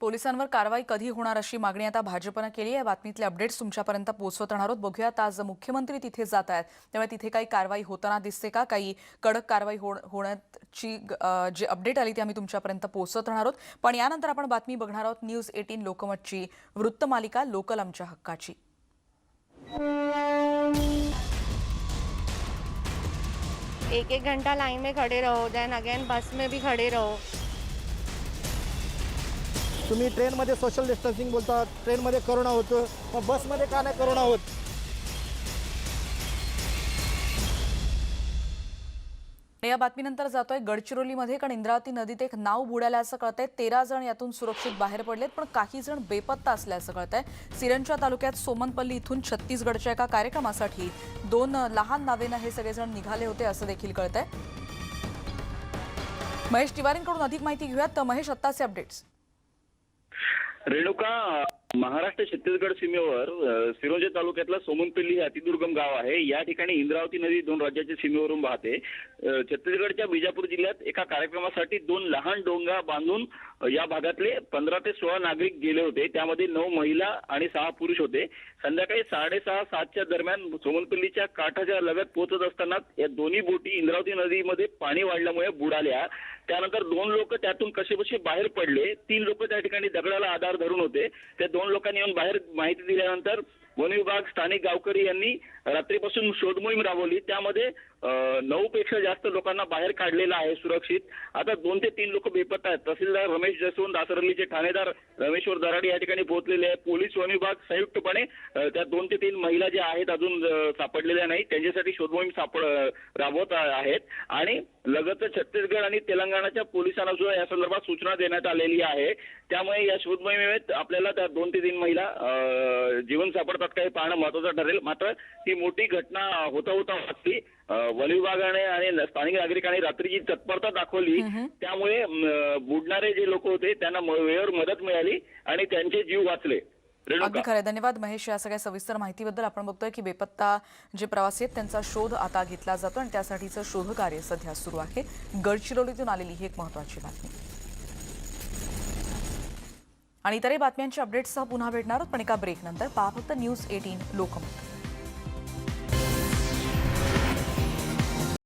पोलिसांवर कारवाई कधी होणार अशी मागणी आता भाजपनं केली आहे. बातमीतले अपडेट्स तुमच्यापर्यंत पोहोचवत राहणार आहोत. बघूयात आज मुख्यमंत्री तिथे जात आहेत. त्यामुळे तिथे काही कारवाई होताना दिसते का? काही कडक कारवाई हो होण्याची जी अपडेट आली ती आम्ही तुमच्यापर्यंत पोहोचवत राहणार आहोत. पण यानंतर आपण बातमी बघणार आहोत न्यूज एटीन लोकमतची. वृत्तमालिका लोकल आमच्या हक्काची. एक एक घंटा लाइन में खड़े रहो. देन अगेन बस में भी खड़े रहो. तुम्ही ट्रेनमध्ये सोशल डिस्टन्सिंग बोलता ट्रेनमध्ये करोना होतं मग बसमध्ये का नाही करोना होत? या बातमीनंतर जातोय. गडचिरोलीमध्ये कारण इंद्रावती नदीत एक नाव बुडाल्याचं कळतंय. तेरा जण यातून सुरक्षित बाहेर पडलेत पण काही जण बेपत्ता असल्याचं कळतंय. सिरनच्या तालुक्यात सोमनपल्ली इथून छत्तीसगडच्या एका कार्यक्रमासाठी दोन लहान नावेनं हे सगळेजण निघाले होते असं देखील कळतंय. महेश तिवारींकडून अधिक माहिती घेऊयात. तर महेश आत्ताचे अपडेट्स रेणुका महाराष्ट्र छत्तीसगड सीमेवर अ, सिरोंजा तालुक्यातलं सोमनपल्ली हे अतिदुर्गम गाव आहे. या ठिकाणी इंद्रावती नदी दोन राज्याच्या सीमेवरून वाहते. छत्तीसगडच्या बिजापूर जिल्ह्यात एका कार्यक्रमासाठी दोन लहान डोंगा बांधून या भागातले पंधरा ते सोळा नागरिक गेले होते. त्यामध्ये नऊ महिला आणि सहा पुरुष होते. संध्याकाळी साडेसहा सातच्या दरम्यान सोमनपल्लीच्या काठाच्या लगत पोहोचत असताना या दोन्ही बोटी इंद्रावती नदीमध्ये पाणी वाढल्यामुळे बुडाल्या. त्यानंतर दोन लोक त्यातून कसे बाहेर पडले. तीन लोक त्या ठिकाणी दगडाला आधार धरून होते. त्या दोन लोकांनी येऊन बाहेर माहिती दिल्यानंतर वन विभाग स्थानिक गावकरी यांनी रात्रीपासून शोध मोहीम राबवली. त्यामध्ये नऊ पेक्षा जास्त लोकांना बाहेर काढलेलं आहे सुरक्षित. आता दोन ते तीन लोक बेपत्ता आहेत. तहसीलदार रमेश जसवंत दासरलीचे ठाणेदार रमेश्वर दराडे या ठिकाणी पोहोचलेले आहेत. पोलीस वन विभाग संयुक्तपणे त्या दोन ते तीन महिला ज्या आहेत अजून सापडलेल्या नाही त्यांच्यासाठी शोध मोहीम सापड राबवत आहेत. आणि लगतच छत्तीसगड आणि तेलंगणाच्या पोलिसांना सुद्धा या संदर्भात सूचना देण्यात आलेली आहे. त्यामुळे या शोध मोहिमेत आपल्याला त्या दोन ते तीन महिला जीवन सापडतात. का हे पाहणं महत्वाचं ठरेल. मात्र ही मोठी घटना होता होता वाचली. अ, वन विभागाने आणि स्थानिक नागरिकांनी रात्रीची तत्परता दाखवली त्यामुळे बुडणारे जे लोक होते त्यांना वेळेवर मदत मिळाली आणि त्यांचे जीव वाचले. अगदी खरं धन्यवाद महेश या सगळ्या सविस्तर माहितीबद्दल. आपण बघतोय की बेपत्ता जे प्रवासी आहेत त्यांचा शोध आता घेतला जातो आणि त्यासाठीचं शोधकार्य सध्या सुरू आहे. गडचिरोलीतून आलेली ही एक महत्वाची बातमी. आणि इतरही बातम्यांची अपडेट्ससह पुन्हा भेटणार आहोत पण एका ब्रेकनंतर पहा फक्त न्यूज एटीन लोकमत.